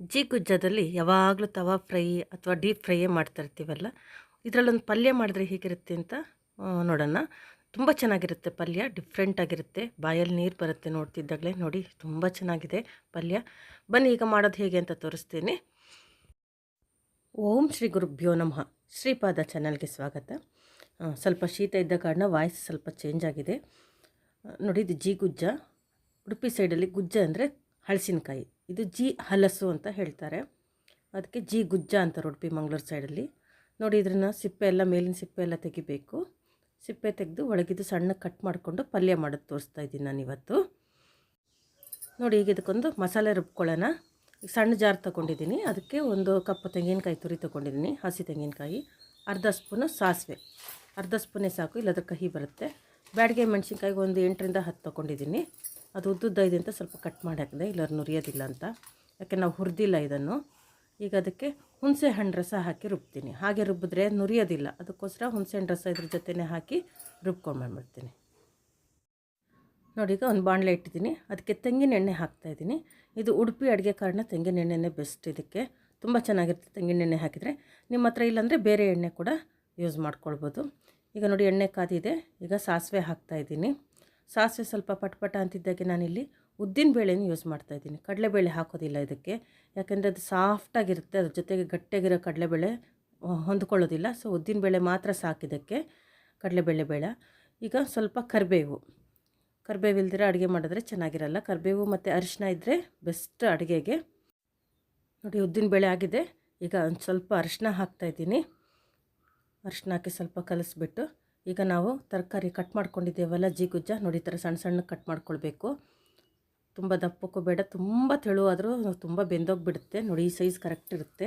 ಜೀ ಗುಜ್ಜದಲ್ಲಿ ಯಾವಾಗಲೂ ತವಾ ಫ್ರೈ ಅಥವಾ ಡೀಪ್ ಫ್ರೈಯೇ ಮಾಡ್ತಾ ಇರ್ತೀವಲ್ಲ ಇದರಲ್ಲೊಂದು ಪಲ್ಯ ಮಾಡಿದ್ರೆ ಹೇಗಿರುತ್ತೆ ಅಂತ ನೋಡೋಣ. ತುಂಬ ಚೆನ್ನಾಗಿರುತ್ತೆ ಪಲ್ಯ, ಡಿಫ್ರೆಂಟ್ ಆಗಿರುತ್ತೆ. ಬಾಯಲ್ಲಿ ನೀರು ಬರುತ್ತೆ ನೋಡ್ತಿದ್ದಾಗಲೇ. ನೋಡಿ, ತುಂಬ ಚೆನ್ನಾಗಿದೆ ಪಲ್ಯ. ಬನ್ನಿ, ಈಗ ಮಾಡೋದು ಹೇಗೆ ಅಂತ ತೋರಿಸ್ತೀನಿ. ಓಂ ಶ್ರೀ ಗುರುಭ್ಯೋ ನಮಃ. ಶ್ರೀಪಾದ ಚಾನಲ್ಗೆ ಸ್ವಾಗತ. ಸ್ವಲ್ಪ ಶೀತ ಇದ್ದ ಕಾರಣ ವಾಯ್ಸ್ ಸ್ವಲ್ಪ ಚೇಂಜ್ ಆಗಿದೆ. ನೋಡಿ, ಇದು ಜಿ ಗುಜ್ಜ ಉಡುಪಿ ಸೈಡಲ್ಲಿ ಗುಜ್ಜ ಅಂದರೆ ಹಳಸಿನಕಾಯಿ. ಇದು ಜಿ ಹಲಸು ಅಂತ ಹೇಳ್ತಾರೆ. ಅದಕ್ಕೆ ಜಿ ಗುಜ್ಜ ಅಂತ ಉಡುಪಿ ಮಂಗಳೂರು ಸೈಡಲ್ಲಿ ನೋಡಿ ಇದನ್ನು ಸಿಪ್ಪೆ ಎಲ್ಲ, ಮೇಲಿನ ಸಿಪ್ಪೆ ಎಲ್ಲ ತೆಗಿಬೇಕು. ಸಿಪ್ಪೆ ತೆಗೆದು ಒಳಗಿದ್ದು ಸಣ್ಣ ಕಟ್ ಮಾಡಿಕೊಂಡು ಪಲ್ಯ ಮಾಡೋದು ತೋರಿಸ್ತಾ ಇದ್ದೀನಿ ನಾನು ಇವತ್ತು. ನೋಡಿ ಈಗ ಇದಕ್ಕೊಂದು ಮಸಾಲೆ ರುಬ್ಕೊಳ್ಳೋಣ. ಈಗ ಸಣ್ಣ ಜಾರ್ ತೊಗೊಂಡಿದ್ದೀನಿ. ಅದಕ್ಕೆ ಒಂದು ಕಪ್ ತೆಂಗಿನಕಾಯಿ ತುರಿ ತೊಗೊಂಡಿದ್ದೀನಿ. ಹಸಿ ತೆಂಗಿನಕಾಯಿ, ಅರ್ಧ ಸ್ಪೂನು ಸಾಸಿವೆ. ಅರ್ಧ ಸ್ಪೂನೇ ಸಾಕು, ಇಲ್ಲದ್ರೆ ಕಹಿ ಬರುತ್ತೆ. ಬ್ಯಾಡಿಗೆ ಮೆಣಸಿನ್ಕಾಯಿಗೆ ಒಂದು ಎಂಟರಿಂದ ಹತ್ತು ತೊಗೊಂಡಿದ್ದೀನಿ. ಅದು ಉದ್ದುದ್ದ ಇದೆ ಅಂತ ಸ್ವಲ್ಪ ಕಟ್ ಮಾಡಿ ಹಾಕಿದೆ. ಇಲ್ಲರೂ ನುರಿಯೋದಿಲ್ಲ ಅಂತ. ಯಾಕೆ ನಾವು ಹುರಿದಿಲ್ಲ ಇದನ್ನು. ಈಗ ಅದಕ್ಕೆ ಹುಣಸೆ ಹಣ್ಣು ರಸ ಹಾಕಿ ರುಬ್ತೀನಿ. ಹಾಗೆ ರುಬ್ಬಿದ್ರೆ ನುರಿಯೋದಿಲ್ಲ. ಅದಕ್ಕೋಸ್ಕರ ಹುಣಸೆ ಹಣ್ಣು ರಸ ಇದ್ರ ಜೊತೆನೇ ಹಾಕಿ ರುಬ್ಕೊಂಡು ಮಾಡ್ಬಿಡ್ತೀನಿ. ನೋಡಿ, ಈಗ ಒಂದು ಬಾಣಲೆ ಇಟ್ಟಿದ್ದೀನಿ. ಅದಕ್ಕೆ ತೆಂಗಿನ ಎಣ್ಣೆ ಹಾಕ್ತಾಯಿದ್ದೀನಿ ಇದು ಉಡುಪಿ ಅಡುಗೆ ಕಾರಣ ತೆಂಗಿನ ಎಣ್ಣೆನೇ ಬೆಸ್ಟ್ ಇದಕ್ಕೆ. ತುಂಬ ಚೆನ್ನಾಗಿರುತ್ತೆ ತೆಂಗಿನ ಎಣ್ಣೆ ಹಾಕಿದರೆ. ನಿಮ್ಮ ಹತ್ರ ಇಲ್ಲಾಂದರೆ ಬೇರೆ ಎಣ್ಣೆ ಕೂಡ ಯೂಸ್ ಮಾಡ್ಕೊಳ್ಬೋದು. ಈಗ ನೋಡಿ ಎಣ್ಣೆ ಕಾದಿದೆ. ಈಗ ಸಾಸಿವೆ ಹಾಕ್ತಾಯಿದ್ದೀನಿ ಸಾಸಿವೆ ಸ್ವಲ್ಪ ಪಟ್ಪಟ ಅಂತಿದ್ದಾಗೆ ನಾನಿಲ್ಲಿ ಉದ್ದಿನ ಬೇಳೆನ ಯೂಸ್ ಮಾಡ್ತಾಯಿದ್ದೀನಿ ಕಡಲೆಬೇಳೆ ಹಾಕೋದಿಲ್ಲ ಇದಕ್ಕೆ. ಯಾಕೆಂದರೆ ಅದು ಸಾಫ್ಟಾಗಿರುತ್ತೆ ಅದ್ರ ಜೊತೆಗೆ ಗಟ್ಟಿಯಾಗಿರೋ ಕಡಲೆಬೇಳೆ ಹೊಂದ್ಕೊಳ್ಳೋದಿಲ್ಲ. ಸೊ ಉದ್ದಿನ ಬೇಳೆ ಮಾತ್ರ ಸಾಕಿದ್ದಕ್ಕೆ ಕಡಲೆಬೇಳೆ ಬೇಡ ಈಗ ಸ್ವಲ್ಪ ಕರಿಬೇವು. ಕರಿಬೇವು ಇಲ್ದಿರ ಅಡುಗೆ ಮಾಡಿದ್ರೆ ಚೆನ್ನಾಗಿರಲ್ಲ. ಕರಿಬೇವು ಮತ್ತು ಅರಿಶಿನ ಇದ್ದರೆ ಬೆಸ್ಟ್ ಅಡುಗೆಗೆ. ನೋಡಿ, ಉದ್ದಿನ ಬೇಳೆ ಆಗಿದೆ. ಈಗ ಒಂದು ಸ್ವಲ್ಪ ಅರಿಶಿನ ಹಾಕ್ತಾಯಿದ್ದೀನಿ ಅರಿಶಿನ ಹಾಕಿ ಸ್ವಲ್ಪ ಕಲಿಸ್ಬಿಟ್ಟು ಈಗ ನಾವು ತರಕಾರಿ ಕಟ್ ಮಾಡ್ಕೊಂಡಿದ್ದೇವಲ್ಲ ಜಿಗುಜ್ಜ ನೋಡಿ ಥರ ಸಣ್ಣ ಸಣ್ಣ ಕಟ್ ಮಾಡ್ಕೊಳ್ಬೇಕು. ತುಂಬ ದಪ್ಪಕ್ಕೂ ಬೇಡ, ತುಂಬ ತೆಳುವಾದರೂ ತುಂಬ ಬೆಂದೋಗಿಬಿಡುತ್ತೆ. ನೋಡಿ ಈ ಸೈಜ್ ಕರೆಕ್ಟ್ ಇರುತ್ತೆ.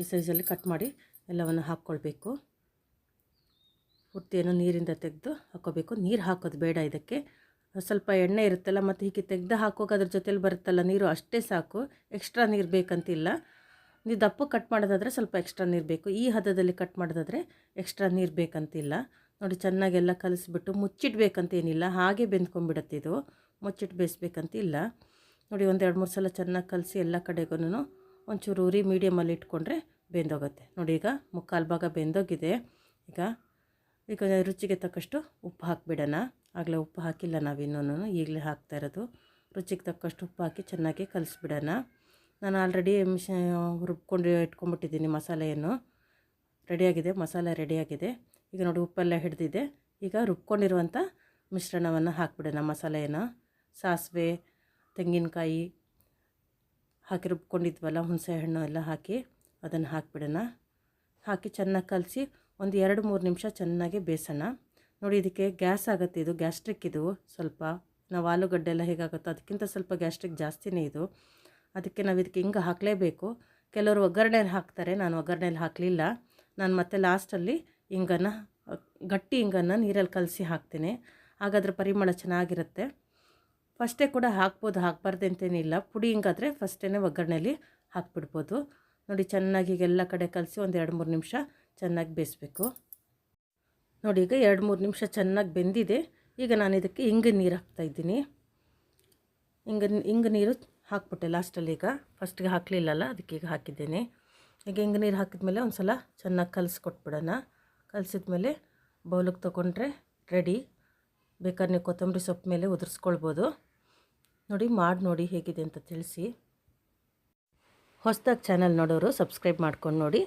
ಈ ಸೈಜಲ್ಲಿ ಕಟ್ ಮಾಡಿ ಎಲ್ಲವನ್ನು ಹಾಕ್ಕೊಳ್ಬೇಕು. ಪೂರ್ತಿಯನ್ನು ನೀರಿಂದ ತೆಗೆದು ಹಾಕೋಬೇಕು ನೀರು ಹಾಕೋದು ಬೇಡ ಇದಕ್ಕೆ. ಸ್ವಲ್ಪ ಎಣ್ಣೆ ಇರುತ್ತಲ್ಲ, ಮತ್ತು ಹೀಗೆ ತೆಗೆದು ಹಾಕುವಾಗ ಅದ್ರ ಜೊತೆಲಿ ಬರುತ್ತಲ್ಲ, ನೀರು ಅಷ್ಟೇ ಸಾಕು. ಎಕ್ಸ್ಟ್ರಾ ನೀರು ಬೇಕಂತಿಲ್ಲ. ನೀವು ದಪ್ಪ ಕಟ್ ಮಾಡೋದಾದರೆ ಸ್ವಲ್ಪ ಎಕ್ಸ್ಟ್ರಾ ನೀರು ಬೇಕು. ಈ ಹದದಲ್ಲಿ ಕಟ್ ಮಾಡೋದಾದರೆ ಎಕ್ಸ್ಟ್ರಾ ನೀರು ಬೇಕಂತಿಲ್ಲ. ನೋಡಿ, ಚೆನ್ನಾಗೆಲ್ಲ ಕಲಿಸ್ಬಿಟ್ಟು ಮುಚ್ಚಿಡ್ಬೇಕಂತೇನಿಲ್ಲ. ಹಾಗೆ ಬೆಂದ್ಕೊಂಡ್ಬಿಡತ್ತೆ ಇದು. ಮುಚ್ಚಿಟ್ಟು ಬೇಯಿಸ್ಬೇಕಂತಿಲ್ಲ. ನೋಡಿ ಒಂದು ಎರಡು ಮೂರು ಸಲ ಚೆನ್ನಾಗಿ ಕಲಸಿ ಎಲ್ಲ ಕಡೆಗೂ ಒಂಚೂರು ಉರಿ ಮೀಡಿಯಮಲ್ಲಿ ಇಟ್ಕೊಂಡ್ರೆ ಬೆಂದೋಗುತ್ತೆ. ನೋಡಿ, ಈಗ ಮುಕ್ಕಾಲು ಭಾಗ ಬೆಂದೋಗಿದೆ. ಈಗ ಈಗ ರುಚಿಗೆ ತಕ್ಕಷ್ಟು ಉಪ್ಪು ಹಾಕಿಬಿಡೋಣ. ಆಗಲೇ ಉಪ್ಪು ಹಾಕಿಲ್ಲ ನಾವಿನ್ನೂ ಈಗಲೇ ಹಾಕ್ತಾ ಇರೋದು. ರುಚಿಗೆ ತಕ್ಕಷ್ಟು ಉಪ್ಪು ಹಾಕಿ ಚೆನ್ನಾಗಿ ಕಲಿಸ್ಬಿಡೋಣ. ನಾನು ಆಲ್ರೆಡಿ ಮಿಷ ರುಬ್ಕೊಂಡು ಇಟ್ಕೊಂಡ್ಬಿಟ್ಟಿದ್ದೀನಿ ಮಸಾಲೆಯನ್ನು. ರೆಡಿಯಾಗಿದೆ ಮಸಾಲೆ ರೆಡಿಯಾಗಿದೆ ಈಗ ನೋಡಿ ಉಪ್ಪೆಲ್ಲ ಹಿಡಿದಿದೆ. ಈಗ ರುಬ್ಕೊಂಡಿರುವಂಥ ಮಿಶ್ರಣವನ್ನು ಹಾಕಿಬಿಡೋಣ, ಮಸಾಲೆಯನ್ನು. ಸಾಸಿವೆ, ತೆಂಗಿನಕಾಯಿ ಹಾಕಿ ರುಬ್ಕೊಂಡಿದ್ವಲ್ಲ, ಹುಣಸೆ ಹಣ್ಣು ಎಲ್ಲ ಹಾಕಿ ಅದನ್ನು ಹಾಕಿಬಿಡೋಣ. ಹಾಕಿ ಚೆನ್ನಾಗಿ ಕಲಸಿ ಒಂದು ಎರಡು ಮೂರು ನಿಮಿಷ ಚೆನ್ನಾಗಿ ಬೇಯಿಸೋಣ. ನೋಡಿ ಇದಕ್ಕೆ ಗ್ಯಾಸ್ ಆಗುತ್ತೆ ಇದು, ಗ್ಯಾಸ್ಟ್ರಿಕ್ ಇದು ಸ್ವಲ್ಪ. ನಾವು ಆಲೂಗಡ್ಡೆ ಎಲ್ಲ ಹೇಗಾಗುತ್ತೋ ಅದಕ್ಕಿಂತ ಸ್ವಲ್ಪ ಗ್ಯಾಸ್ಟ್ರಿಕ್ ಜಾಸ್ತಿನೇ ಇದು. ಅದಕ್ಕೆ ನಾವು ಇದಕ್ಕೆ ಹಿಂಗೆ ಹಾಕಲೇಬೇಕು. ಕೆಲವರು ಒಗ್ಗರಣೆಯಲ್ಲಿ ಹಾಕ್ತಾರೆ, ನಾನು ಒಗ್ಗರಣೆಯಲ್ಲಿ ಹಾಕಲಿಲ್ಲ. ನಾನು ಮತ್ತೆ ಲಾಸ್ಟಲ್ಲಿ ಹಿಂಗನ್ನು ಗಟ್ಟಿ ಹಿಂಗನ್ನು ನೀರಲ್ಲಿ ಕಲಸಿ ಹಾಕ್ತೀನಿ. ಹಾಗಾದ್ರೆ ಪರಿಮಳ ಚೆನ್ನಾಗಿರುತ್ತೆ. ಫಸ್ಟೇ ಕೂಡ ಹಾಕ್ಬೋದು, ಹಾಕ್ಬಾರ್ದು ಅಂತೇನಿಲ್ಲ. ಪುಡಿ ಹಿಂಗಾದರೆ ಫಸ್ಟೇ ಒಗ್ಗರಣೆಯಲ್ಲಿ ಹಾಕ್ಬಿಡ್ಬೋದು. ನೋಡಿ ಚೆನ್ನಾಗಿ ಎಲ್ಲ ಕಡೆ ಕಲಸಿ ಒಂದು ಎರಡು ಮೂರು ನಿಮಿಷ ಚೆನ್ನಾಗಿ ಬೇಯಿಸ್ಬೇಕು. ನೋಡಿ ಈಗ ಎರಡು ಮೂರು ನಿಮಿಷ ಚೆನ್ನಾಗಿ ಬೆಂದಿದೆ. ಈಗ ನಾನು ಇದಕ್ಕೆ ಹಿಂಗೆ ನೀರು ಹಾಕ್ತಾಯಿದ್ದೀನಿ ಹಿಂಗೆ ಹಿಂಗೆ ನೀರು ಹಾಕ್ಬಿಟ್ಟೆ ಲಾಸ್ಟಲ್ಲಿ ಈಗ. ಫಸ್ಟ್ಗೆ ಹಾಕಲಿಲ್ಲಲ್ಲ, ಅದಕ್ಕೆ ಈಗ ಹಾಕಿದ್ದೇನೆ. ಈಗ ಹಿಂಗೆ ನೀರು ಹಾಕಿದ್ಮೇಲೆ ಒಂದು ಸಲ ಚೆನ್ನಾಗಿ ಕಲಿಸ್ಕೊಟ್ಬಿಡೋಣ. ಕಲಿಸಿದ್ಮೇಲೆ ಬೌಲಿಗೆ ತೊಗೊಂಡ್ರೆ ರೆಡಿ. ಬೇಕಾದ್ರೆ ನೀವು ಕೊತ್ತಂಬರಿ ಸೊಪ್ಪು ಮೇಲೆ ಉದುರಿಸ್ಕೊಳ್ಬೋದು. ನೋಡಿ, ಮಾಡಿ ನೋಡಿ ಹೇಗಿದೆ ಅಂತ ತಿಳಿಸಿ. ಹೊಸ್ದಾಗಿ ಚಾನಲ್ ನೋಡೋರು ಸಬ್ಸ್ಕ್ರೈಬ್ ಮಾಡ್ಕೊಂಡು ನೋಡಿ.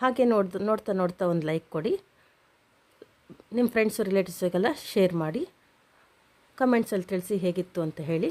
ಹಾಗೆ ನೋಡ್ದ ನೋಡ್ತಾ ನೋಡ್ತಾ ಒಂದು ಲೈಕ್ ಕೊಡಿ. ನಿಮ್ಮ ಫ್ರೆಂಡ್ಸು ರಿಲೇಟಿವ್ಸಿಗೆಲ್ಲ ಶೇರ್ ಮಾಡಿ. ಕಮೆಂಟ್ಸಲ್ಲಿ ತಿಳಿಸಿ ಹೇಗಿತ್ತು ಅಂತ ಹೇಳಿ.